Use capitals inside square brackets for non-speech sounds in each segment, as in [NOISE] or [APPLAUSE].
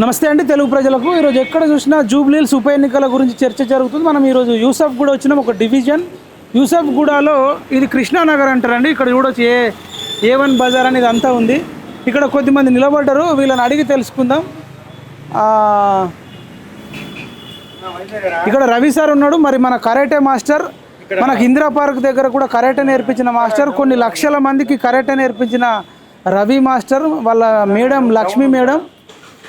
నమస్తే అండి తెలుగు ప్రజలకు. ఈరోజు ఎక్కడ చూసినా జూబ్లీల్స్ ఉప ఎన్నికల గురించి చర్చ జరుగుతుంది. మనం ఈరోజు యూసఫ్ గూడ వచ్చినాం ఒక డివిజన్. యూసఫ్ గూడలో ఇది కృష్ణానగర్ అంటారండి. ఇక్కడ చూడొచ్చు ఏ ఏ వన్ బజార్ అనేది అంతా ఉంది. ఇక్కడ కొద్దిమంది నిలబడ్డారు. వీళ్ళని అడిగి తెలుసుకుందాం. ఇక్కడ రవి సార్ ఉన్నాడు. మరి మన కరాటే మాస్టర్ మనకు ఇందిరా పార్క్ దగ్గర కూడా కరాటే నేర్పించిన మాస్టర్ కొన్ని లక్షల మందికి కరాటే నేర్పించిన రవి మాస్టర్ వాళ్ళ మేడం లక్ష్మి మేడం.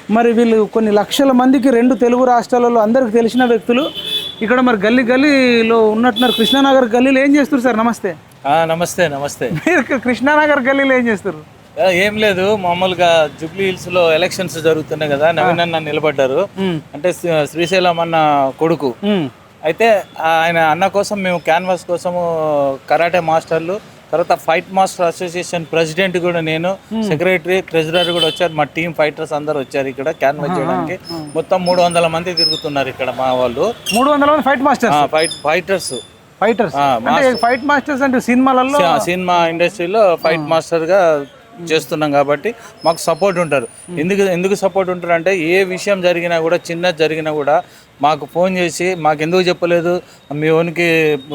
మరి వీళ్ళు కొన్ని లక్షల మందికి రెండు తెలుగు రాష్ట్రాలలో అందరికి తెలిసిన వ్యక్తులు. ఇక్కడ మరి గల్లీ గల్లీలో ఉన్నట్టున్నారు. కృష్ణానగర్ గల్లీలో ఏం చేస్తారు సార్? నమస్తే. నమస్తే నమస్తే. మీరు కృష్ణానగర్ గల్లీలో ఏం చేస్తారు ఏం లేదు. మామూలుగా జూబ్లీ హిల్స్లో ఎలక్షన్స్ జరుగుతున్నాయి కదా నవీన్ అన్న నిలబడ్డారు. అంటే శ్రీ- శ్రీశైలం అన్న కొడుకు. అయితే ఆయన అన్న కోసం మేము క్యాన్వాస్ కోసము కరాటే మాస్టర్లు తర్వాత ఫైట్ మాస్టర్ అసోసియేషన్ ప్రెసిడెంట్ కూడా నేను సెక్రటరీ ట్రెజరర్ కూడా వచ్చారు. మా టీం ఫైటర్స్ అందరు వచ్చారు ఇక్కడ క్యాన్వాస్ చేయడానికి. మొత్తం మూడు వందల మంది తిరుగుతున్నారు ఇక్కడ మా వాళ్ళు. మూడు వందల మంది fight masters? Fight fighters. Fighters? Fight masters అంటే సినిమాలలో సినిమా ఇండస్ట్రీలో ఫైట్ మాస్టర్గా చేస్తున్నాం కాబట్టి మాకు సపోర్ట్ ఉంటారు. ఎందుకు ఎందుకు సపోర్ట్ ఉంటారు అంటే ఏ విషయం జరిగినా కూడా చిన్నది జరిగినా కూడా మాకు ఫోన్ చేసి మాకు ఎందుకు చెప్పలేదు? మీ ఓనికి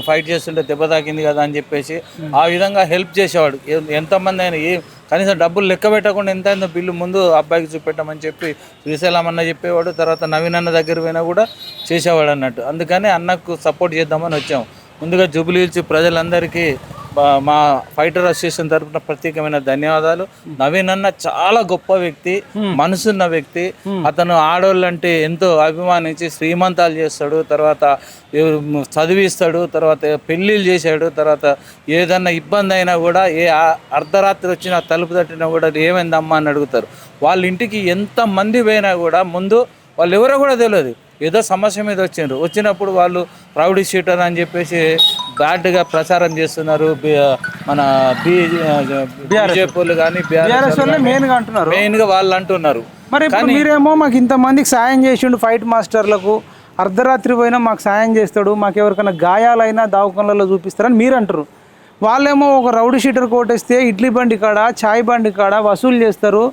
ఫైట్ చేస్తుంటే దెబ్బ తాకింది కదా అని చెప్పేసి ఆ విధంగా హెల్ప్ చేసేవాడు. ఎంతమంది అయినా ఏ కనీసం డబ్బులు లెక్క పెట్టకుండా ఎంత అయిందో బిల్లు ముందు అబ్బాయికి చూపెట్టమని చెప్పి శ్రీశైలం అన్న చెప్పేవాడు తర్వాత నవీన్ అన్న దగ్గర పోయినా కూడా చేసేవాడు అన్నట్టు. అందుకని అన్నకు సపోర్ట్ చేద్దామని వచ్చాము. ముందుగా జూబిలీ ప్రజలందరికీ మా ఫైటర్ అసోసియేషన్ తరపున ప్రత్యేకమైన ధన్యవాదాలు. నవీన్ అన్న చాలా గొప్ప వ్యక్తి మనసున్న వ్యక్తి. అతను ఆడవాళ్ళంటే ఎంతో అభిమానించి శ్రీమంతాలు చేస్తాడు తర్వాత చదివిస్తాడు తర్వాత పెళ్ళిళ్ళు చేశాడు తర్వాత ఏదన్నా ఇబ్బంది అయినా కూడా ఏ అర్ధరాత్రి వచ్చినా తలుపు తట్టినా కూడా ఏమైందమ్మా అని అడుగుతారు. వాళ్ళ ఇంటికి ఎంత మంది పోయినా కూడా ముందు వాళ్ళు ఎవరో కూడా తెలియదు ఏదో సమస్య మీద వచ్చిండ్రు. వచ్చినప్పుడు వాళ్ళు రౌడీ షీటర్ అని చెప్పేసి బ్యాడ్గా ప్రచారం చేస్తున్నారు. మన బీజేపీలు కానీ బీఆర్ఎస్ వాళ్ళే మెయిన్గా అంటున్నారు. మెయిన్గా వాళ్ళు అంటున్నారు. మరి మీరేమో మాకు ఇంతమందికి సాయం చేసిండు ఫైట్ మాస్టర్లకు. అర్ధరాత్రి పోయినా మాకు సాయం చేస్తాడు. మాకు ఎవరికైనా గాయాలైనా దావకంలలో చూపిస్తారని మీరు అంటారు వాళ్ళేమో ఒక రౌడీ షీటర్ కోటేస్తే ఇడ్లీ బండి కాడ చాయ్ బండి కాడ వసూలు చేస్తారు.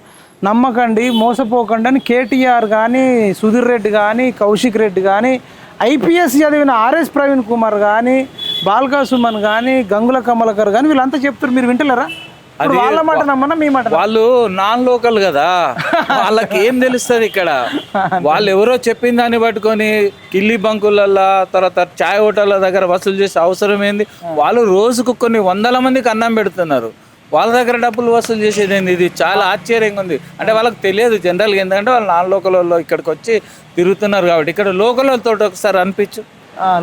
నమ్మకండి మోసపోకండి అని కేటీఆర్ కానీ సుధీర్ రెడ్డి కానీ కౌశిక్ రెడ్డి కానీ ఐపీఎస్ చదివిన ఆర్ఎస్ ప్రవీణ్ కుమార్ కానీ బాల్కా సుమన్ కానీ గంగుల కమలకర్ కానీ వీళ్ళంతా చెప్తారు మీరు వింటలేరా? వాళ్ళ మాట నమ్మనా మీ మాట వాళ్ళు నాన్ లోకల్ కదా. వాళ్ళకి ఏం తెలుస్తుంది ఇక్కడ? [LAUGHS] వాళ్ళు ఎవరో చెప్పిన దాన్ని పట్టుకొని కిల్లి బంకులల్లో తర్వాత చాయ్ హోటళ్ళ దగ్గర వసూలు చేసే అవసరం ఏంది? వాళ్ళు రోజుకు కొన్ని వందల మందికి అన్నం పెడుతున్నారు. వాళ్ళ దగ్గర డబ్బులు వసూలు చేసేది ఏంది? ఇది చాలా ఆశ్చర్యంగా ఉంది. అంటే వాళ్ళకి తెలియదు జనరల్గా ఏంటంటే వాళ్ళు నాన్ లోకల్ వాళ్ళు ఇక్కడికి వచ్చి తిరుగుతున్నారు కాబట్టి. ఇక్కడ లోకల్ వాళ్ళతో ఒకసారి అనిపించు.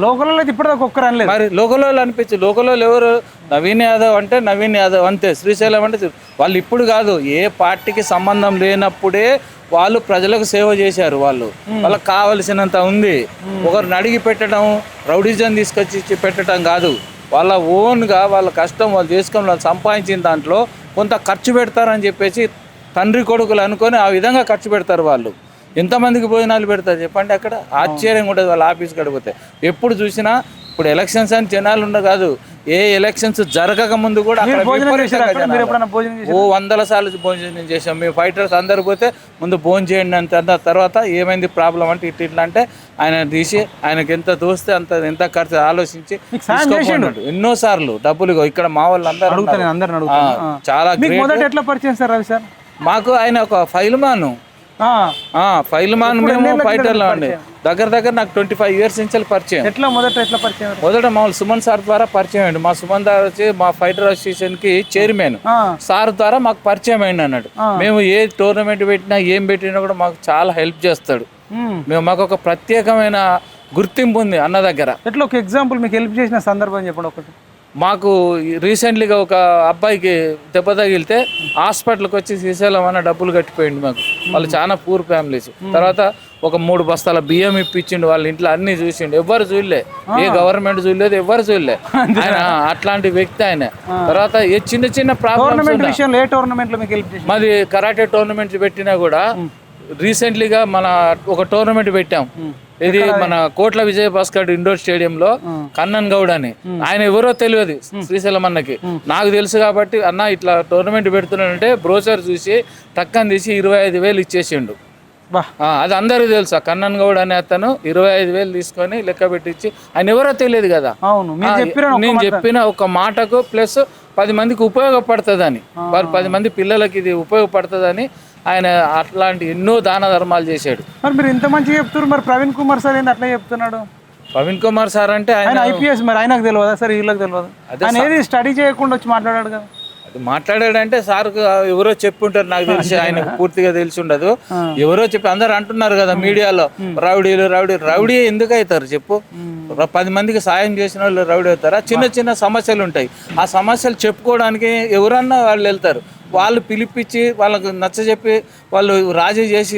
లోకల్లో ఇప్పటిదాకా ఒక్కరు అనలేదు. మరి లోకల్ వాళ్ళు అనిపించు లోకల్ వాళ్ళు ఎవరు? నవీన్ యాదవ్ అంటే నవీన్ యాదవ్ అంతే శ్రీశైలం అంటే వాళ్ళు ఇప్పుడు కాదు ఏ పార్టీకి సంబంధం లేనప్పుడే వాళ్ళు ప్రజలకు సేవ చేశారు వాళ్ళు. వాళ్ళకి కావలసినంత ఉంది. ఒకరిని అడిగి పెట్టడం రౌడిజం తీసుకొచ్చి పెట్టడం కాదు. వాళ్ళ ఓన్గా వాళ్ళ కష్టం వాళ్ళు చేసుకొని వాళ్ళు సంపాదించిన దాంట్లో కొంత ఖర్చు పెడతారని చెప్పేసి తండ్రి కొడుకులు అనుకొని ఆ విధంగా ఖర్చు పెడతారు వాళ్ళు. ఎంతమందికి భోజనాలు పెడతారు చెప్పండి అక్కడ? ఆశ్చర్యంగా ఉంటుంది వాళ్ళ ఆఫీస్ గడిపోతే ఎప్పుడు చూసినా ఇప్పుడు ఎలక్షన్స్ అని జనాలు ఉన్న కాదు ఏ ఎలక్షన్స్ జరగక ముందు కూడా? ఓ వందల సార్లు భోజనం చేసాం మేము ఫైటర్స్ అందరు పోతే ముందు భోజనం చేయండి అంత తర్వాత ఏమైంది ప్రాబ్లం అంటే ఇట్లా ఇట్లా అంటే ఆయన తీసి ఆయనకి ఎంత దోస్తే అంత ఎంత ఖర్చు ఆలోచించి. ఎన్నో సార్లు డబ్బులు ఇక్కడ మా వాళ్ళు అందరూ. చాలా మీకు ఆయన ఒక ఫైల్ మాను ఫైల్ మాన్ మేము ఫైటర్లో అండి దగ్గర దగ్గర నాకు ట్వంటీ ఫైవ్ ఇయర్స్ నుంచి పరిచయం. ఎట్లా మొదట ఎట్లా పరిచయం? మొదట మామూలు సుమన్ సార్ ద్వారా పరిచయం అయ్యండి. మా సుమన్ సార్ వచ్చి మా ఫైటర్ అసోసియేషన్కి చైర్మన్ సార్ ద్వారా మాకు పరిచయం అయింది అన్నాడు. మేము ఏ టోర్నమెంట్ పెట్టినా ఏం పెట్టినా కూడా మాకు చాలా హెల్ప్ చేస్తాడు. మేము మాకు ఒక ప్రత్యేకమైన గుర్తింపు ఉంది అన్న దగ్గర. ఎట్లా ఒక ఎగ్జాంపుల్ మీకు హెల్ప్ చేసిన సందర్భం చెప్పండి ఒకటి. మాకు రీసెంట్లీగా ఒక అబ్బాయికి దెబ్బ తగిలితే హాస్పిటల్కి వచ్చి శ్రీశైలం అన్న డబ్బులు కట్టిపోయింది మాకు. వాళ్ళు చాలా పూర్ ఫ్యామిలీస్. తర్వాత ఒక మూడు బస్తాల బియ్యం ఇప్పించిండు వాళ్ళ ఇంట్లో అన్ని చూసిండు. ఎవరు చూడలే. ఏ గవర్నమెంట్ చూడలేదు ఎవరు చూడలే. [LAUGHS] ఆయన అట్లాంటి వ్యక్తి ఆయన. తర్వాత ఏ చిన్న చిన్న ప్రాబ్లమ్స్ మాది కరాటే టోర్నమెంట్ పెట్టినా కూడా రీసెంట్లీగా మన ఒక టోర్నమెంట్ పెట్టాం. ఇది మన కోట్ల విజయ భాస్కర్ ఇండోర్ స్టేడియంలో కన్నన్ గౌడ్ అని. ఆయన ఎవరో తెలియదు శ్రీశైలం అన్నకి నాకు తెలుసు కాబట్టి అన్న ఇట్లా టోర్నమెంట్ పెడుతున్నానంటే బ్రోచర్ చూసి టక్కని తీసి ఇరవై ఐదు వేలు ఇచ్చేసిండు. అది అందరికీ తెలుసు. కన్నన్ గౌడ్ అనే అతను ఇరవై ఐదు వేలు తీసుకొని లెక్క పెట్టించి ఆయన ఎవరో తెలియదు కదా. నేను చెప్పిన ఒక మాటకు ప్లస్ పది మందికి ఉపయోగపడుతుందని. వారు పది మంది పిల్లలకి ఇది ఉపయోగపడుతుందని ఆయన అట్లాంటి ఎన్నో దాన ధర్మాలు చేశాడు. మరి మీరు ఇంత మంచిగా చెప్తున్నారు మరి ప్రవీణ్ కుమార్ సార్ ఏంది అట్లా చెప్తున్నాడు? ప్రవీణ్ కుమార్ సార్ అంటే ఆయన ఐపీఎస్ మరి ఆయనకు తెలియదా సార్? వీళ్ళకి తెలియదు? ఆయన ఏది స్టడీ చేయకుండా వచ్చి మాట్లాడాడు కదా. అది మాట్లాడాడంటే సార్ ఎవరో చెప్పుంటారు నాకు తెలిసి ఆయనకు పూర్తిగా తెలిసి ఉండదు. ఎవరో చెప్పి అందరు అంటున్నారు కదా మీడియాలో రౌడీలు రౌడీ రౌడీ ఎందుకు అవుతారు చెప్పు? పది మందికి సాయం చేసిన వాళ్ళు రౌడీ అవుతారా? చిన్న చిన్న సమస్యలు ఉంటాయి. ఆ సమస్యలు చెప్పుకోవడానికి ఎవరన్నా వాళ్ళు వెళ్తారు. వాళ్ళు పిలిపించి వాళ్ళకు నచ్చజెప్పి వాళ్ళు రాజీ చేసి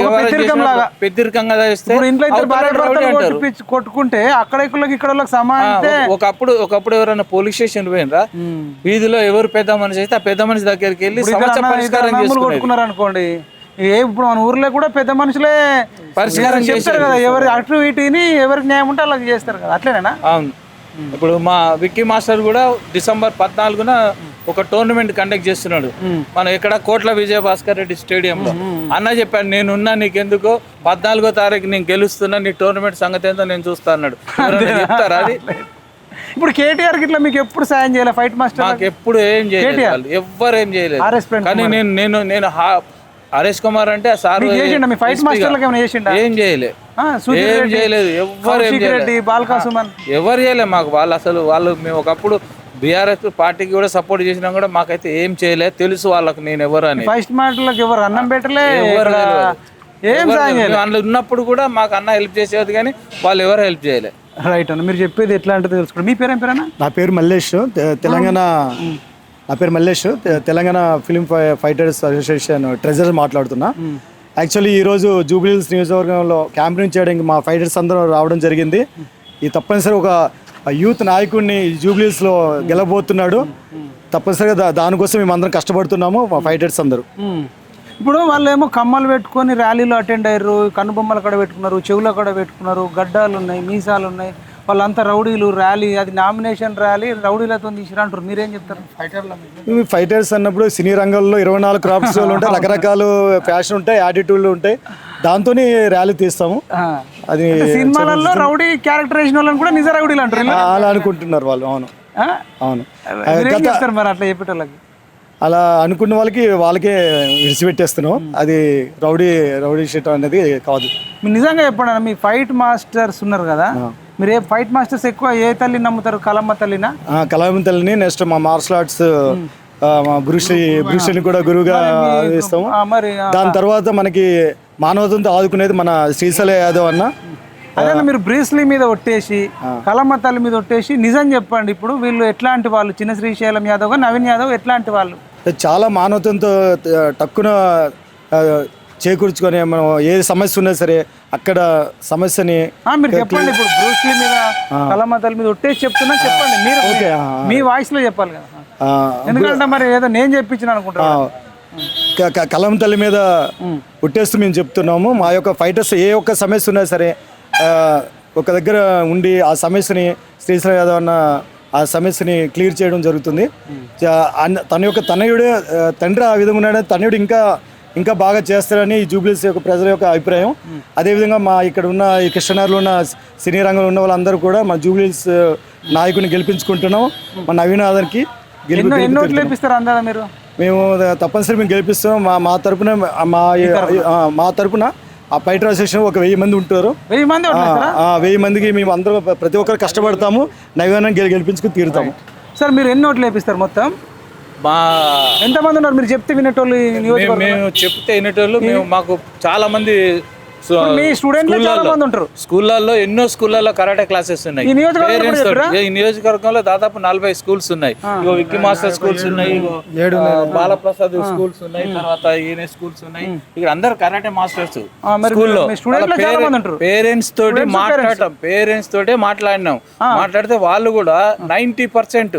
పెద్దరికంగా కొట్టుకుంటే అక్కడ ఇక్కడ ఒకప్పుడు ఒకప్పుడు ఎవరైనా పోలీస్ స్టేషన్ పోయినరా? వీధిలో ఎవరు పెద్ద మనిషి అయితే ఆ పెద్ద మనిషి దగ్గరికి వెళ్ళి సమస్య పరిష్కారం చేసుకునేది. కొట్టుకున్నారు అనుకోండి ఏ ఇప్పుడు మన ఊర్లో కూడా పెద్ద మనుషులే పరిష్కారం చెప్తారు కదా ఎవరి అటు ఇటుని ఎవరికి న్యాయం ఉంటే అలా చేస్తారు కదా అట్లేనా అవును. ఇప్పుడు మా విక్కీ మాస్టర్ కూడా డిసెంబర్ పద్నాలుగున ఒక టోర్నమెంట్ కండక్ట్ చేస్తున్నాడు. మనం ఇక్కడ కోట్ల విజయ భాస్కర్ రెడ్డి స్టేడియంలో. అన్న చెప్పాడు నేనున్నా నీకెందుకు? పద్నాలుగో తారీఖు నేను గెలుస్తున్నా నీ టోర్నమెంట్ సంగతి ఏందో నేను చూస్తా అన్నాడు. చెప్తారా అది? ఇప్పుడు కేటీఆర్ గిట్లా మీకు ఎప్పుడు సాయం చేయాలి? ఫైట్ మాస్టర్ నాకు ఎప్పుడు ఏం చేయలేదు ఎవ్వరు ఏం చేయలేదు. కానీ నేను నేను నేను హరీష్ కుమార్ అంటే సార్ ఫైట్ ఏం చేయలే. ఆ, సుధీర్ ఏం చేయలేదు. ఎవ్వరు ఏం చేయలేదు ఎవరు చేయలే మాకు. వాళ్ళు అసలు వాళ్ళు మేము ఒకప్పుడు బీఆర్ఎస్ పార్టీకి కూడా సపోర్ట్ చేసినా కూడా మాకైతే ఏం చేయలే. తెలుసు వాళ్ళకి నేను ఎవరు అని ఫైట్ మాస్టర్లకు ఎవరు అన్నం పెట్టలే. ఏం ఉన్నప్పుడు కూడా మాకు అన్న హెల్ప్ చేసేది కానీ వాళ్ళు ఎవరు హెల్ప్ చేయలే. రైట్ అన్న మీరు చెప్పేది ఎట్లా అంటే తెలుసుకోండి. మీ పేరేం పేరేనా నా పేరు మల్లేష్. తెలంగాణ నా పేరు Mallesh. Telangana film fi- fighters association treasurer మాట్లాడుతున్నా. యాక్చువల్లీ ఈరోజు జూబ్లీహిల్స్ నియోజకవర్గంలో క్యాంపెయిన్ చేయడానికి మా ఫైటర్స్ అందరూ రావడం జరిగింది. ఈ తప్పనిసరి ఒక యూత్ నాయకుడిని జూబ్లీస్లో గెలబోతున్నాడు. తప్పనిసరిగా దా- దానికోసం మేము అందరం కష్టపడుతున్నాము మా ఫైటర్స్ అందరూ. ఇప్పుడు వాళ్ళు ఏమో కమ్మలు పెట్టుకొని ర్యాలీలో అటెండ్ అయ్యారు కనుబొమ్మలు కూడా పెట్టుకున్నారు చెవులు కూడా పెట్టుకున్నారు గడ్డాలు ఉన్నాయి మీసాలు ఉన్నాయి. వాళ్ళంతా రౌడీలు ర్యాలీ అది నామినేషన్ ర్యాలీ రౌడీలతో తీసిరా అంటారు మీరేం చెప్తారు? ఫైటర్ల ఫైటర్స్ అన్నప్పుడు సినీ రంగంలో ఇరవై నాలుగు క్రాఫ్ట్స్ ఉంటాయి రకరకాల ఫ్యాషన్ ఉంటాయి యాటిట్యూడ్లు ఉంటాయి. దాంతో ర్యాలీ తీస్తాము. అది సినిమాలలో రౌడీ క్యారెక్టర్ వేసిన వాళ్ళని కూడా నిజ రౌడీలు అంటారు అలా అనుకుంటున్నారు వాళ్ళు అవును. ఆ? అవును. మీరేం చెప్తారు మరి అట్లా చెప్పేటోళ్ళకి? అలా అనుకున్న వాళ్ళకి వాళ్ళకే విడిచిపెట్టేస్తున్నాం. అది రౌడీ రౌడీ షీట్ అనేది కాదు. మీరు నిజంగా చెప్పండి అన్న, మీ ఫైట్ మాస్టర్స్ ఉన్నారు కదా మీరు ఏ ఫైట్ మాస్టర్స్ ఎక్కువ ఏ తల్లి నమ్ముతారు? కలమ్మ తల్లినా? ఆ, కళావంతుల్ని నెక్స్ట్ మా మార్షల్ ఆర్ట్స్ మా బ్రూషి బ్రూషిని కూడా గురువుగా ఇస్తాము. ఆ, మరి ఆ, దాని తర్వాత మనకి మానవతంతో ఆదుకునేది మన శ్రీశైల యాదవ్ అన్న. అదే మీరు బ్రీస్లీ మీద ఒట్టేసి కలమ్మ తల్లి మీద ఒట్టేసి నిజం చెప్పండి. ఇప్పుడు వీళ్ళు ఎట్లాంటి వాళ్ళు? చిన్న శ్రీశైలం యాదవ్ నవీన్ యాదవ్ ఎట్లాంటి వాళ్ళు? చాలా మానవతంతో ఆ, చేకూర్చుకొని మనం ఏ సమస్య ఉన్నా సరే అక్కడ సమస్యని మీరు చెప్పండి ఇప్పుడు. బ్రూస్లీ మీద మీద ఒట్టేసి చెప్తున్నా చెప్పండి. మీరు మీ వాయిస్లో చెప్పాలి కదా. ఎందుకంటే మరి ఏదో నేను చెప్పించిన క- కలం తల్లి మీద ఉట్టేస్తూ మేము చెప్తున్నాము. మా యొక్క ఫైటర్స్ ఏ ఒక్క సమస్య ఉన్నా సరే ఒక దగ్గర ఉండి ఆ సమస్యని శ్రీశ్వర యాదవ్ అన్న ఆ సమస్యని క్లియర్ చేయడం జరుగుతుంది. తన యొక్క తనయుడు తండ్రి ఆ విధంగా ఉన్నాడు తనయుడు ఇంకా ఇంకా బాగా చేస్తారని ఈ జూబ్లీస్ యొక్క ప్రజల యొక్క అభిప్రాయం. అదేవిధంగా మా ఇక్కడ ఉన్న ఈ కృష్ణనగర్లో ఉన్న సినీ రంగంలో ఉన్న వాళ్ళందరూ కూడా మా జూబ్లీస్ నాయకుని గెలిపించుకుంటున్నాం. మా నవీనాథన్కి గెలిపి ఎన్నో ఎన్నో ఓట్లు వేపిస్తారు అందాదా మీరు? మేము తప్పనిసరి మేము గెలిపిస్తాం. మా మా తరపున మా మా తరపున? ఆ ఫైటర్ అసోసియేషన్ ఒక వెయ్యి మంది ఉంటారు. వెయ్యి మంది వెయ్యి మందికి మేము అందరూ ప్రతి ఒక్కరు కష్టపడతాము. గెలి గెలిపించుకుని తీరుతాము. సార్ మీరు ఎన్ని ఓట్లు వేపిస్తారు మొత్తం? మా ఎంతమంది ఉన్నారు? మీరు చెప్తే వినేటోళ్ళు ఈ మేము చెప్తే వినేటోళ్ళు మేము మాకు చాలా మంది మీ స్టూడెంట్లే చాలా మంది ఉంటారు. స్కూళ్ళల్లో ఎన్నో స్కూళ్ళల్లో కరాటే క్లాసెస్ ఉన్నాయి. తోటి- ఈ నియోజకవర్గంలో దాదాపు నలభై స్కూల్స్ ఉన్నాయి. ఇగో విక్కీ మాస్టర్ స్కూల్స్ ఉన్నాయి బాలప్రసాద్ స్కూల్స్ ఉన్నాయి తర్వాత ఈయన స్కూల్స్ ఉన్నాయి. ఇక్కడ అందరు కరాటే మాస్టర్స్ స్కూల్లో. మీ స్టూడెంట్లే చాలా మంది ఉంటారు. పేరెంట్స్ తోటి మాట్లాడటం పేరెంట్స్ తోటే మాట్లాడినాం. మాట్లాడితే వాళ్ళు కూడా నైన్టీ పర్సెంట్.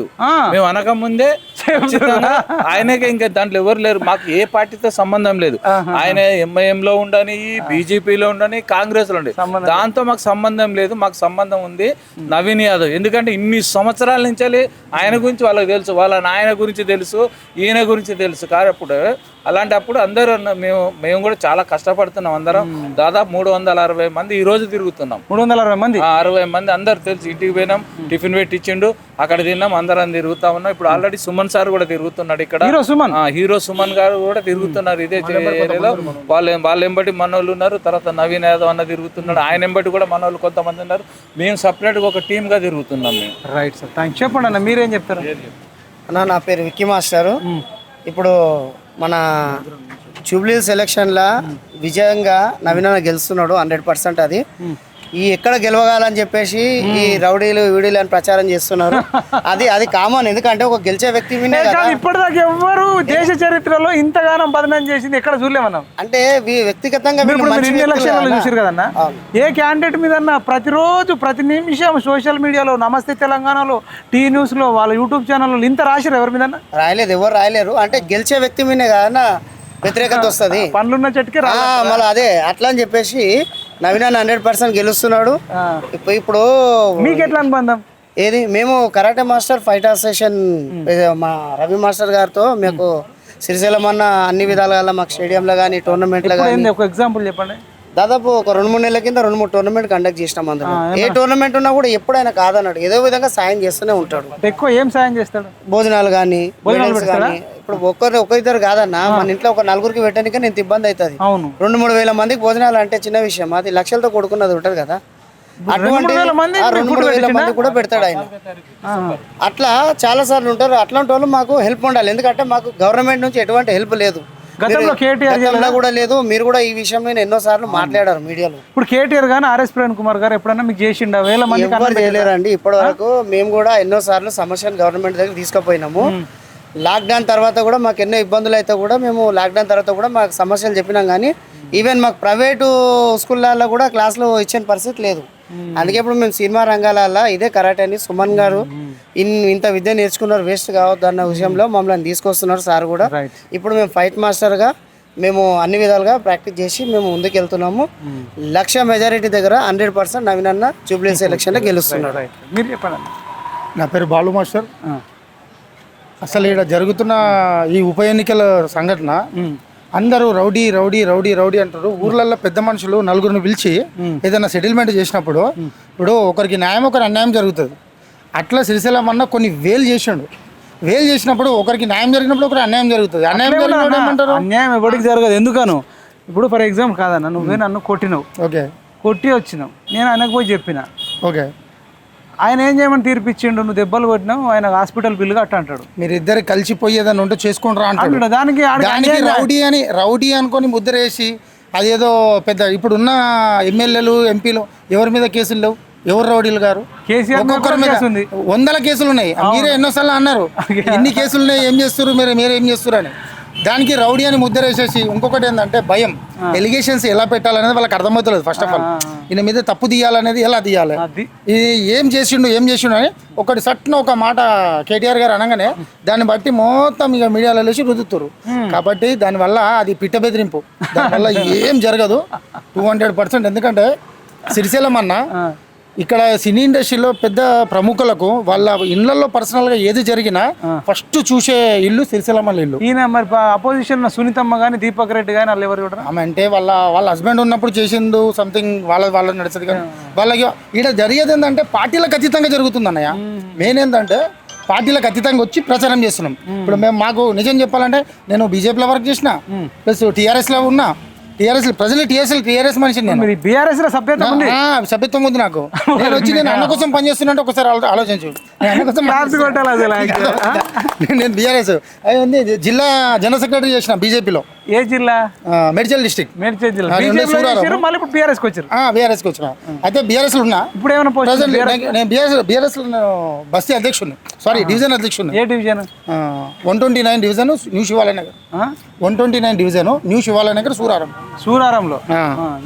మేము అనక ముందే ఖచ్చితంగా [LAUGHS] ఆయనకే ఇంకా దాంట్లో ఎవరు లేరు. మాకు ఏ పార్టీతో సంబంధం లేదు. ఆయన ఎంఐఎం లో ఉండని బీజేపీలో ఉండని కాంగ్రెస్లో ఉండి దాంతో మాకు సంబంధం లేదు. మాకు సంబంధం ఉంది. నవీన్ యాదవ్. ఎందుకంటే ఇన్ని సంవత్సరాల నుంచి ఆయన గురించి వాళ్ళకి తెలుసు. వాళ్ళ నాయన గురించి తెలుసు. ఈయన గురించి తెలుసు. కాబట్టి అలాంటప్పుడు అందరూ మేము మేము కూడా చాలా కష్టపడుతున్నాం అందరం. దాదాపు మూడు వందల అరవై మంది ఈ రోజు తిరుగుతున్నాం. మూడు వందల అరవై మంది? ఆ అరవై మంది అందరు తెలిసి ఇంటికి పోయినాం టిఫిన్ పెట్టి ఇచ్చిండు అక్కడ తిన్నాం అందరం తిరుగుతా ఉన్నాం. ఇప్పుడు ఆల్రెడీ సుమన్ సార్ కూడా తిరుగుతున్నాడు ఇక్కడ. హీరో సుమన్? ఆ, హీరో సుమన్ గారు కూడా తిరుగుతున్నారు ఇదే ఏరియాలో. వాళ్ళు వాళ్ళ ఎంబటి మనోళ్ళు ఉన్నారు తర్వాత నవీన్ యాదవ్ అన్న తిరుగుతున్నాడు ఆయన ఎంబటి కూడా మనోళ్ళు కొంతమంది ఉన్నారు. మేము సపరేట్గా ఒక టీమ్గా తిరుగుతున్నాం మేము. రైట్ సార్ థ్యాంక్ చెప్పండి అన్న మీరేం చెప్తారు? అన్న నా పేరు విక్కీ మాస్టరు. ఇప్పుడు మన జూబ్లీ సెలక్షన్లో విజయంగా నవీన గెలుస్తున్నాడు హండ్రెడ్ పర్సెంట్ అది. ఈ ఎక్కడ గెలవగాలని చెప్పేసి ఈ రౌడీలు వీడీలు అని ప్రచారం చేస్తున్నారు. అది అది కామన్. ఎందుకంటే ఒక గెలిచే వ్యక్తి ఇప్పటిదాకా ఎవ్వరు దేశ చరిత్రలో ఇంతగానం బదనం చేసింది ఎక్కడ చూడలేమన్నాం అంటే వ్యక్తిగతంగా కదా. చూసారు కదన్నా? ఏ క్యాండిడేట్ మీద ప్రతిరోజు ప్రతి నిమిషం సోషల్ మీడియాలో నమస్తే తెలంగాణలో టీ న్యూస్లో వాళ్ళ యూట్యూబ్ ఛానల్లో ఇంత రాశారు ఎవరి మీద రాయలేదు ఎవరు రాయలేరు. అంటే గెలిచే వ్యక్తి మీనే కదా వ్యతిరేకత వస్తుంది. పండ్లున్న చెట్టుకి రా మళ్ళీ అదే అట్లా అని చెప్పేసి నవీన హండ్రెడ్ పర్సెంట్ గెలుస్తున్నాడు. ఇప్పుడు మీకు ఎట్లా అనుబంధం? ఏది మేము కరాటే మాస్టర్ ఫైట్ అసోసియేషన్ మా. రవి మాస్టర్ గారితో మీకు సిరిశైలం అన్న అన్ని విధాలుగా మాకు స్టేడియంలో కానీ టోర్నమెంట్లో కానీ ఒక ఎగ్జాంపుల్ చెప్పండి. దాదాపు ఒక రెండు మూడు నెలల కింద రెండు మూడు టోర్నమెంట్ కండక్ట్ చేసినాం అందులో. ఏ టోర్నమెంట్ ఉన్నా కూడా ఎప్పుడైనా కాదన్నాడు. ఏదో విధంగా సాయం చేస్తూనే ఉంటాడు. ఎక్కువ ఏం సాయం చేస్తాడు? భోజనాలు కానీ కానీ ఇప్పుడు ఒక్కరు ఒక ఇద్దరు కాదన్న మన ఇంట్లో ఒక నలుగురికి పెట్టడానికి నేను ఇబ్బంది అవుతుంది. రెండు మూడు వేల మందికి భోజనాలు అంటే చిన్న విషయం. అది లక్షలతో కూడుకున్నది ఉంటుంది కదా. అటువంటి రెండు మూడు వేల మంది కూడా పెడతాడు ఆయన. అట్లా చాలా సార్లు ఉంటారు. అట్లాంటి వాళ్ళు మాకు హెల్ప్ ఉండాలి. ఎందుకంటే మాకు గవర్నమెంట్ నుంచి ఎటువంటి హెల్ప్ లేదు. గతంలో కేటీఆర్ గతంలో కూడా లేదు మీరు కూడా ఈ విషయం మీద ఎన్నో సార్లు మాట్లాడారు మీడియాలో. ఇప్పుడు కేటీఆర్ గానీ ఆర్ఎస్ ప్రవీణ్ కుమార్ గారు ఎప్పుడన్నా మీకు చేసిండా? వేల మంది చేయలేరండి. ఇప్పటి వరకు మేము కూడా ఎన్నో సార్లు సమస్యను గవర్నమెంట్ దగ్గర తీసుకుపోయినాము. లాక్డౌన్ తర్వాత కూడా మాకు ఎన్నో ఇబ్బందులు అయితే కూడా మేము లాక్డౌన్ తర్వాత కూడా మాకు సమస్యలు చెప్పినాం కానీ ఈవెన్ మాకు ప్రైవేటు స్కూళ్ళల్లో కూడా క్లాసులు ఇచ్చిన పరిస్థితి లేదు. అందుకే ఇప్పుడు మేము సినిమా రంగాలలో ఇదే కరాటే అని సుమన్ గారు ఇన్ ఇంత విద్య నేర్చుకున్నారు వేస్ట్ కావద్దు అన్న విషయంలో మమ్మల్ని తీసుకొస్తున్నారు సార్ కూడా. ఇప్పుడు మేము ఫైట్ మాస్టర్గా మేము అన్ని విధాలుగా ప్రాక్టీస్ చేసి మేము ముందుకు వెళ్తున్నాము లక్ష మెజారిటీ దగ్గర హండ్రెడ్ పర్సెంట్ నవీన్ అన్న జూబ్లీస్ ఎలక్షన్లో [LAUGHS] గెలుస్తున్నాడు. మీరు చెప్పండి. నా పేరు బాలు మాస్టర్. అసలు ఇక్కడ జరుగుతున్న ఈ ఉప ఎన్నికల సంఘటన అందరూ రౌడీ రౌడీ రౌడీ రౌడీ అంటారు. ఊర్లలో పెద్ద మనుషులు నలుగురిని పిలిచి ఏదైనా సెటిల్మెంట్ చేసినప్పుడు ఇప్పుడు ఒకరికి న్యాయం ఒకరి అన్యాయం జరుగుతుంది. అట్లా సిరిసిల్ల అన్న కొన్ని వేలు చేసిండు. వేలు చేసినప్పుడు ఒకరికి న్యాయం జరిగినప్పుడు ఒకరికి అన్యాయం జరుగుతుంది. అన్యాయం జరిగినప్పుడు ఏమంటారు? అన్యాయం ఎవరికి జరగదు. ఎందుకను? ఇప్పుడు ఫర్ ఎగ్జాంపుల్ కాదన్న నువ్వే నన్ను కొట్టినావు. ఓకే. కొట్టి వచ్చినావు. నేను ఆయనకు పోయి చెప్పిన. ఓకే. ఆయన ఏం చేయమని తీర్పిచ్చిండు? నువ్వు దెబ్బలు కొట్టినావు ఆయన హాస్పిటల్ బిల్లు కట్ట అంటాడు. మీరు ఇద్దరు కలిసిపోయి ఏదైనా ఉంటే చేసుకుంటారా అంటాడు. దానికి రౌడీ అని రౌడీ అనుకొని ముద్ర వేసి అదేదో పెద్ద ఇప్పుడున్న ఎమ్మెల్యేలు ఎంపీలు ఎవరి మీద కేసులు లేవు? ఎవరు రౌడీలు గారు? ఒక్కొక్కరి మీద. వందల కేసులు ఉన్నాయి. మీరే ఎన్నోసార్లు అన్నారు. [LAUGHS] ఎన్ని కేసులు ఉన్నాయి ఏం చేస్తారు మీరు మీరు ఏం చేస్తారు అని. దానికి రౌడీ అని ముద్ర వేసేసి ఇంకొకటి ఏంటంటే భయం. ఎలిగేషన్స్ ఎలా పెట్టాలనేది వాళ్ళకి అర్థమవుతలేదు ఫస్ట్ ఆఫ్ ఆల్ ఈయన మీద తప్పు తీయాలనేది ఎలా తీయాలి? ఇది ఏం చేసిండు ఏం చేసిండు అని ఒకటి సట్న ఒక మాట కేటీఆర్ గారు అనగానే దాన్ని బట్టి మొత్తం ఇక మీడియాలో వేసి రుద్దుతారు కాబట్టి దానివల్ల అది పిట్ట బెదిరింపు. దానివల్ల ఏం జరగదు. టూ హండ్రెడ్ పర్సెంట్ ఎందుకంటే సిరిశైలం అన్న ఇక్కడ సినీ ఇండస్ట్రీలో పెద్ద ప్రముఖులకు వాళ్ళ ఇళ్ళలో పర్సనల్గా ఏది జరిగినా ఫస్ట్ చూసే ఇల్లు సిరిశైలమ్మల ఇల్లు. ఈయన మరి అపోజిషన్ సునీతమ్మ కానీ దీపక్ రెడ్డి కానీ వాళ్ళు ఎవరు కూడా ఆమె అంటే వాళ్ళ వాళ్ళ హస్బెండ్ ఉన్నప్పుడు చేసిండు సంథింగ్ వాళ్ళ వాళ్ళ నడుస్తుంది కానీ వాళ్ళకి ఇక్కడ జరిగేది ఏంటంటే పార్టీలకు అతీతంగా జరుగుతుంది అన్నయ్య. మెయిన్ ఏంటంటే పార్టీలకు అతీతంగా వచ్చి ప్రచారం చేస్తున్నాం. ఇప్పుడు మేము మాకు నిజం చెప్పాలంటే నేను బీజేపీలో వర్క్ చేసిన ప్లస్ టీఆర్ఎస్లో ఉన్నా టీఆర్ఎస్ ప్రజలు టీఆర్ఎస్ టీఆర్ఎస్ మనిషిని నేను. బీఆర్ఎస్లో సభ్యత ఉంది. సభ్యత్వం ఉంది నాకు. నేను వచ్చి నేను అన్న కోసం పనిచేస్తున్నట్టు ఒకసారి ఆలో- ఆలోచించు. నేను బీఆర్ఎస్. అది ఉంది. జిల్లా జనరల్ సెక్రటరీ చేసిన బీజేపీలో. ఏ జిల్లా? మెడిచల్ డిస్టిక్ మేడ్చల్ జిల్లా. మళ్ళీ ఇప్పుడు బీఆర్ఎస్కి వచ్చారు. బీఆర్ఎస్కి వచ్చిన. అయితే బీఆర్ఎస్లో ఉన్నా. ఇప్పుడు ఏమైనా నేను బీఆర్ఎస్ బీఆర్ఎస్లో నేను బస్తీ అధ్యక్షుడిని. సారీ డివిజన్ అధ్యక్షుడిని. ఏ division? One twenty nine division new Shivalaya Nagar. One twenty nine division new Shivalaya Nagar Suraram. సూరారంలో?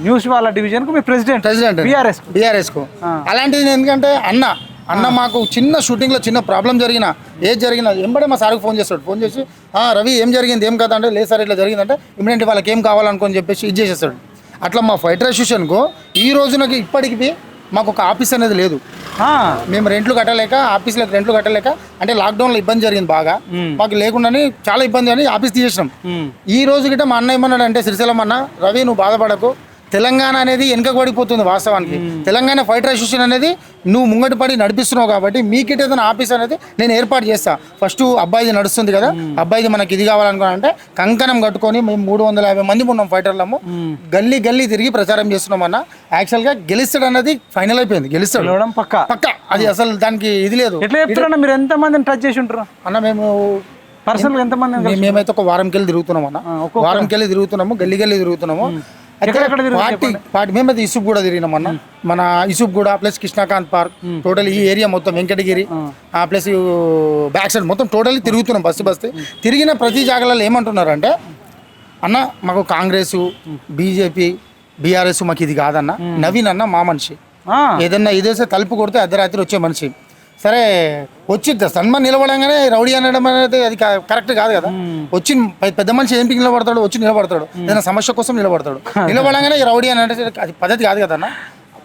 News వాళ్ళ డివిజన్కు మీ ప్రెసిడెంట్ ప్రెసిడెంట్. బీఆర్ఎస్ బీఆర్ఎస్కు. అలాంటిది నేను ఎందుకంటే అన్న అన్న మాకు చిన్న షూటింగ్లో చిన్న ప్రాబ్లం జరిగినా ఏది జరిగినా ఎంబడే మా సార్కి ఫోన్ చేస్తాడు. ఫోన్ చేసి "ఆ, రవి ఏం జరిగింది? ఏం కదా అంటే లేదు సార్ ఇట్లా జరిగిందంటే ఇమీడియట్ వాళ్ళకి ఏం కావాలనుకొని చెప్పేసి ఇది చేసేస్తాడు. అట్లా మా ఫైటర్ అసోసియేషన్కు ఈ రోజునకి ఇప్పటికి మాకు ఒక ఆఫీస్ అనేది లేదు. మేము రెంట్లు కట్టలేక ఆఫీస్లకు రెంట్లు కట్టలేక అంటే లాక్డౌన్లో ఇబ్బంది జరిగింది బాగా. మాకు లేకుండానే చాలా ఇబ్బంది అని ఆఫీస్ తీసేసినాం. ఈ రోజు గిట్ట మా అన్న ఏమన్నాడు అంటే శ్రీశైలం అన్న రవి నువ్వు బాధపడకు. తెలంగాణ అనేది వెనుకబడిపోతుంది వాస్తవానికి. తెలంగాణ ఫైటర్ అసోసియేషన్ అనేది నువ్వు ముంగటి పడి నడిపిస్తున్నావు కాబట్టి మీకిట ఏదైనా ఆఫీస్ అనేది నేను ఏర్పాటు చేస్తా. ఫస్ట్ అబ్బాయిది నడుస్తుంది కదా అబ్బాయిది మనకి ఇది కావాలనుకున్నా అంటే కంకణం కట్టుకొని మేము మూడు వందల యాభై మంది ఉన్నాం ఫైటర్లము గల్లీ గల్లీ తిరిగి ప్రచారం చేస్తున్నాం అన్న. యాక్చువల్గా గెలుస్తాడు అన్నది ఫైనల్ అయిపోయింది. గెలుస్తాడు. పక్క. పక్క. అది అసలు దానికి ఇది లేదు. ఎట్లా చెప్తారన్న మీరు ఎంత మందిని టచ్ చేసి ఉంటారు? అన్న మేము పర్సనల్ ఎంత మంది మే- మేమైతే ఒక వారంకి వెళ్ళి తిరుగుతున్నాం అన్న. వారంకి వెళ్ళి తిరుగుతున్నాము గల్లి గల్లి తిరుగుతున్నాము పార్టీ పార్టీ మేమైతే ఇసుప్ కూడా తిరిగినాం అన్న. మన ఇసుప్ కూడా ప్లస్ కృష్ణాకాంత్ పార్క్ టోటల్ ఈ ఏరియా మొత్తం వెంకటగిరి ఆ. ప్లస్ బ్యాక్ సైడ్ మొత్తం టోటల్ తిరుగుతున్నాం బస్సు బస్సు. తిరిగిన ప్రతి జాగాలలో ఏమంటున్నారు అంటే అన్న మాకు కాంగ్రెస్ బీజేపీ బీఆర్ఎస్ మాకు ఇది కాదన్న. నవీన్ అన్న మా మనిషి. ఏదన్నా ఇదేసే తలుపు కొడితే అర్ధరాత్రి వచ్చే మనిషి. సరే వచ్చి సన్మాన్ నిలబడంగానే రౌడీ అనడం అనేది అది కరెక్ట్ కాదు కదా. వచ్చి పెద్ద మనిషి ఏంటికి నిలబడతాడు? వచ్చి నిలబడతాడు. ఏదైనా సమస్య కోసం నిలబడతాడు. [LAUGHS] నిలబడంగానే రౌడీ అని అంటే అది పద్ధతి కాదు కదన్న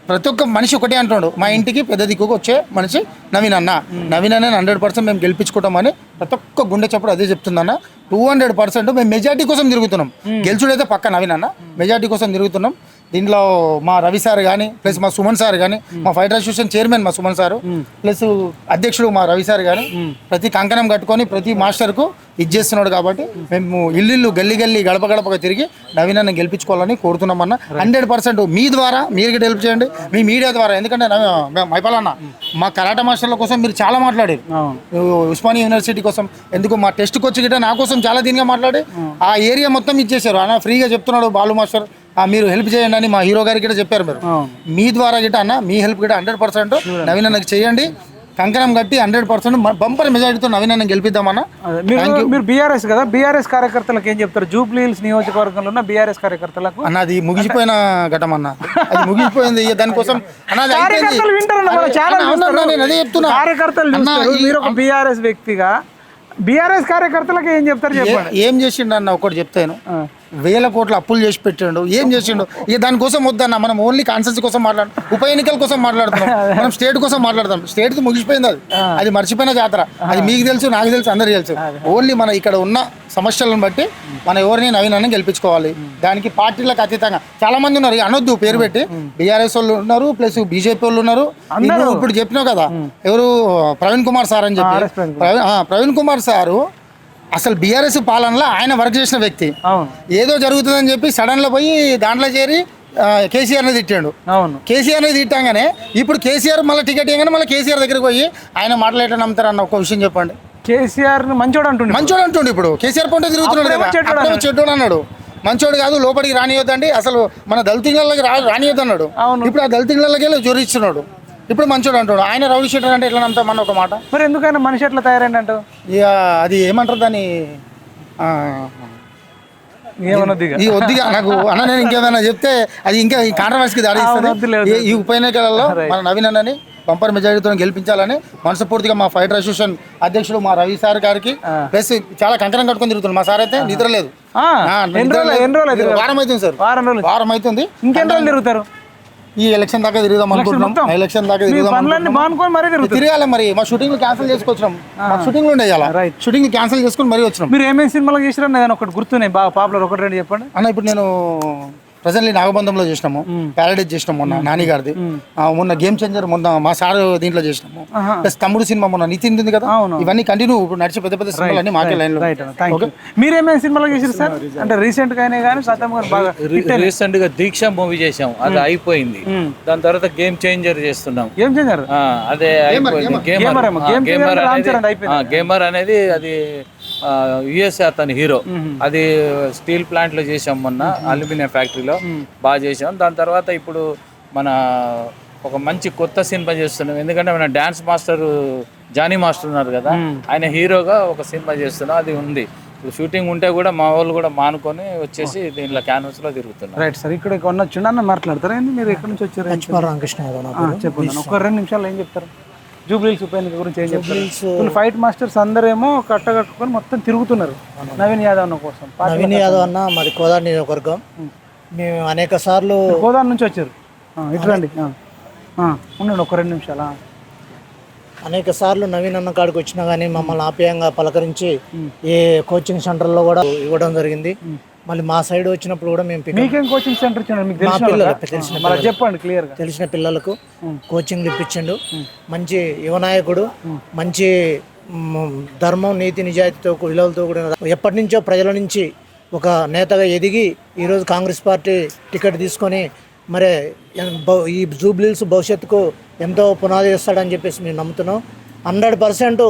ప్రతి ఒక్క మనిషి ఒకటే అంటున్నాడు మా ఇంటికి పెద్ద దిక్కుకు వచ్చే మనిషి నవీన్ అన్న. నవీన్ అన్న హండ్రెడ్ పర్సెంట్ మేము గెలిపించుకుంటామని ప్రతి ఒక్క గుండె చప్పుడు అదే చెప్తుందన్న టూ హండ్రెడ్ పర్సెంట్ మేము మెజార్టీ కోసం తిరుగుతున్నాం. గెలుచుడైతే పక్క నవీన్ అన్న. మెజార్టీ కోసం తిరుగుతున్నాం. దీంట్లో మా రవి సార్ కానీ ప్లస్ మా సుమన్ సార్ కానీ మా ఫైటర్ అసోసియేషన్ చైర్మన్ మా సుమన్ సార్ ప్లస్ అధ్యక్షుడు మా రవి సార్ కానీ ప్రతి కంకణం కట్టుకొని ప్రతి మాస్టర్కు ఇది చేస్తున్నాడు కాబట్టి మేము ఇల్లు ఇల్లు గల్లీ గల్లీ గడప గడపగా తిరిగి నవీనాన్ని గెలిపించుకోవాలని కోరుతున్నామన్నా. హండ్రెడ్ పర్సెంట్ మీ ద్వారా మీరు హెల్ప్ చేయండి. మీ మీడియా ద్వారా. ఎందుకంటే మైపాలన్న మా కరాటా మాస్టర్ల కోసం మీరు చాలా మాట్లాడారు. ఉస్మానియా యూనివర్సిటీ కోసం. ఎందుకు మా టెస్ట్కి వచ్చి గిట్ట నా కోసం చాలా దీనిగా మాట్లాడి ఆ ఏరియా మొత్తం ఇచ్చేసారు అన్న ఫ్రీగా చెప్తున్నాడు బాలు మాస్టర్. మీరు హెల్ప్ చేయండి అని మా హీరో గారికి గిట్ట చెప్పారు మీరు. మీ ద్వారా గిట్ట అన్న మీ హెల్ప్ గిట్ట హండ్రెడ్ పర్సెంట్ నవీన్ అన్నకి చేయండి. కంకణం కట్టి హండ్రెడ్ పర్సెంట్ బంపర్ మెజారిటీతో నవీన్ అన్న గెలిపిద్దామన్నా మీరు మీరు బీఆర్ఎస్ కదా? బీఆర్ఎస్ కార్యకర్తలకు ఏం చెప్తారు? జూబ్లీ హిల్స్ నియోజకవర్గంలో ఉన్న బీఆర్ఎస్ కార్యకర్తలకు? అన్న అది ముగిసిపోయిన ఘటం అన్న. అది ముగిసిపోయింది. దానికోసం నేను అదే చెప్తున్నా. కార్యకర్తలు మీరు ఒక బీఆర్ఎస్ వ్యక్తిగా బీఆర్ఎస్ కార్యకర్తలకు ఏం చెప్తారు చెప్పండి. ఏం చేసిండు అన్న ఒకటి చెప్తాను. వేల కోట్ల అప్పులు చేసి పెట్టిండు. ఏం చేసిండు? ఇక దానికోసం వద్దన్న. మనం ఓన్లీ కాన్సెన్స్ కోసం మాట్లాడు ఉప ఎన్నికల కోసం మాట్లాడుతున్నాం. [LAUGHS] మనం స్టేట్ కోసం మాట్లాడతాం. స్టేట్కి ముగిసిపోయింది అది. అది మర్చిపోయిన జాతర. అది మీకు తెలుసు నాకు తెలుసు అందరికి తెలుసు. ఓన్లీ మన ఇక్కడ ఉన్న సమస్యలను బట్టి మనం ఎవరిని నవీనాన్ని గెలిపించుకోవాలి. దానికి పార్టీలకు అతీతంగా చాలా మంది ఉన్నారు అనొద్దు పేరు పెట్టి. బీఆర్ఎస్ వాళ్ళు ఉన్నారు ప్లస్ బీజేపీ వాళ్ళు ఉన్నారు. ఇప్పుడు చెప్పినావు కదా. ఎవరు? ప్రవీణ్ కుమార్ సార్ అని చెప్పి. ప్రవీణ్ కుమార్ సారు అసలు బీఆర్ఎస్ పాలనలో ఆయన వర్క్ చేసిన వ్యక్తి. ఏదో జరుగుతుందని చెప్పి సడన్లో పోయి దాంట్లో చేరి ఆ, కేసీఆర్ని తిట్టాడు. అవును. కేసీఆర్ని తిట్టాగానే ఇప్పుడు కేసీఆర్ మళ్ళీ టికెట్ ఇవ్వగానే మళ్ళీ కేసీఆర్ దగ్గరికి పోయి ఆయన మాటలు ఎట్లా నమ్ముతారన్న ఒక విషయం చెప్పండి. కేసీఆర్ మంచోడు అంటుండే మంచోడు అంటుండు ఇప్పుడు. కేసీఆర్ పంట తిరుగుతున్నాడు చెడ్డోడు అన్నాడు. మంచోడు కాదు లోపలికి రానియొద్దండి. అసలు మన దళితులకి రా రానియొద్దు అన్నాడు అవును. ఇప్పుడు ఆ దళితులకి వెళ్ళి జోరిస్తున్నాడు ఇప్పుడు మంచోడు అంటాడు. ఆయన రౌడీ షీటర్ అంటే ఎట్లా నమ్ముతామన్న ఒక మాట. మరి ఎందుకైనా మనిషి ఎట్లా తయారైందంట? ఇక అది ఏమంటారు దాన్ని? ఆ, ఏమన్నది ఇక ఈ వద్దిగా నాకు అన్న నేను చెప్తే అది ఇంకా ఈ కాంట్రవర్సీకి దాడి అవును, వద్దులే, ఇస్తుంది ఈ- ఈ ఉప ఎన్నికలలో మన నవీన్ అన్నని బంపర్ మెజారిటీతో గెలిపించాలని మనస్ఫూర్తిగా మా ఫైటర్ అసోసియేషన్ అధ్యక్షుడు మా రవి సార్ గారికి ప్లస్ చాలా కంకణం కట్టుకొని తిరుగుతున్నాడు. మా సార్ అయితే నిద్ర లేదు ఆ, ఆ, ఎన్ని నిద్ర రోజులు లేదు. ఎన్ని రోజులు అవుతుంది? వారం అవుతుంది సార్. వారం రోజులు. వారం అవుతుంది. ఇంకెన్ని రోజులు తిరుగుతారు? ఈ ఎలక్షన్ దాకా తిరుగుదాం అనుకుంటున్నాం? ఎలక్షన్ దాకా తిరుగుదాం తిరగాలి మరి. మా షూటింగ్ క్యాన్సిల్ చేసుకొచ్చినాం. మా షూటింగ్ ఉండే. షూటింగ్ క్యాన్సిల్ చేసుకుని మరీ వచ్చినాం. మీరు ఏమేమి సినిమాలు చేసిరా నేను ఒకటి గుర్తున్నాయి? బాగా పాపులర్ ఒకటి రెండు చెప్పండి. అన్న ఇప్పుడు నేను ప్రజెంట్లీ నాగబంధంలో చేసినాము. ప్యారడైజ్ చేసినాం మొన్న నాని గారిది. ఆ, మొన్న గేమ్ చేంజర్ మొన్న మా సార్ దీంట్లో చేసినాము. ప్లస్ తమ్ముడు సినిమా మొన్న నితిన్ ఉంది కదా. ఇవన్నీ కంటిన్యూ ఇప్పుడు నడిచే పెద్ద పెద్ద సినిమాలు అన్ని మాకే లైన్లో రైట్ థ్యాంక్ యూ మీరు ఏమేమి సినిమాలు చేసారు సార్? అంటే రీసెంట్గా అయినా కానీ సత్యం గారు బాగా రీసెంట్గా దీక్ష మూవీ చేసాం అది అయిపోయింది. దాని తర్వాత గేమ్ చేంజర్ చేస్తున్నాం. చేశారు ఆ, అదే గేమర్ గేమర్ అనేది అది యుఎస్ఏ అతని హీరో. అది స్టీల్ ప్లాంట్లో చేసాం మొన్న అల్యూమినియం ఫ్యాక్టరీలో. బాగా చేసాం దాని తర్వాత ఇప్పుడు మన ఒక మంచి కొత్త సినిమా చేస్తున్నాం. ఎందుకంటే మన డాన్స్ మాస్టర్ జానీ మాస్టర్ ఉన్నారు కదా ఆయన హీరోగా ఒక సినిమా చేస్తున్నాం. అది ఉంది. ఇప్పుడు షూటింగ్ ఉంటే కూడా మా వాళ్ళు కూడా మానుకొని వచ్చేసి దీనిలో క్యాన్వస్లో తిరుగుతున్నారు. రైట్ సార్ ఇక్కడ కొన్న చిన్న మాట్లాడతారా? మీరు ఎక్కడి నుంచి వచ్చారు? చెప్పండి ఒక రెండు నిమిషాలు ఏం చెప్తారు? జూబ్లీల్స్ ఉప ఎన్నిక గురించి ఏం చెప్తారు? ఫైట్ మాస్టర్స్ అందరేమో కట్టగట్టుకొని మొత్తం తిరుగుతున్నారు. నవీన్ యాదవ్ అన్న కోసం నవీన్ యాదవ్ అన్న మాది కోదాడ నియోజకవర్గం. మేము అనేక సార్లు గోదావరి నుంచి వచ్చారు. ఆ, ఇటు రండి. ఆ. ఆ, ఉండండి ఒక రెండు నిమిషాలు. అనేక సార్లు నవీన్ అన్న కాడికి వచ్చినా కానీ మమ్మల్ని ఆప్యాయంగా పలకరించి ఏ కోచింగ్ సెంటర్లో కూడా ఇవ్వడం జరిగింది. మళ్ళీ మా సైడ్ వచ్చినప్పుడు కూడా మేము మీకేం కోచింగ్ సెంటర్ ఇచ్చాడు మీకు మా తెలిసిన పిల్లలు వాళ్ళకా? తెలిసిన మరి చెప్పండి క్లియర్గా తెలిసిన పిల్లలకు కోచింగ్లు ఇప్పించిండు. మంచి యువనాయకుడు మంచి మ్, ధర్మం నీతి నిజాయితీతో కూ- విలువలతో కూడిన ఎప్పటి నుంచో ప్రజల నుంచి ఒక నేతగా ఎదిగి ఈరోజు కాంగ్రెస్ పార్టీ టికెట్ తీసుకొని మరి ఎన్- ఈ జూబ్లీస్ భవిష్యత్తుకు ఎంతో పునాది వేస్తాడని చెప్పేసి మేము నమ్ముతున్నాం. హండ్రెడ్ పర్సెంట్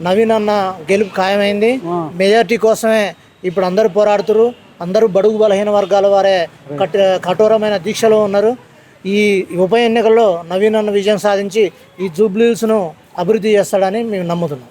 నవీన్ అన్న గెలుపు ఖాయమైంది. మెజార్టీ కోసమే ఇప్పుడు అందరూ పోరాడుతున్నారు అందరూ బడుగు బలహీన వర్గాల వారే కఠ కఠోరమైన దీక్షలో ఉన్నారు. ఈ ఉప ఎన్నికల్లో నవీన్ అన్న విజయం సాధించి ఈ జూబ్లీస్ను అభివృద్ధి చేస్తాడని మేము నమ్ముతున్నాం.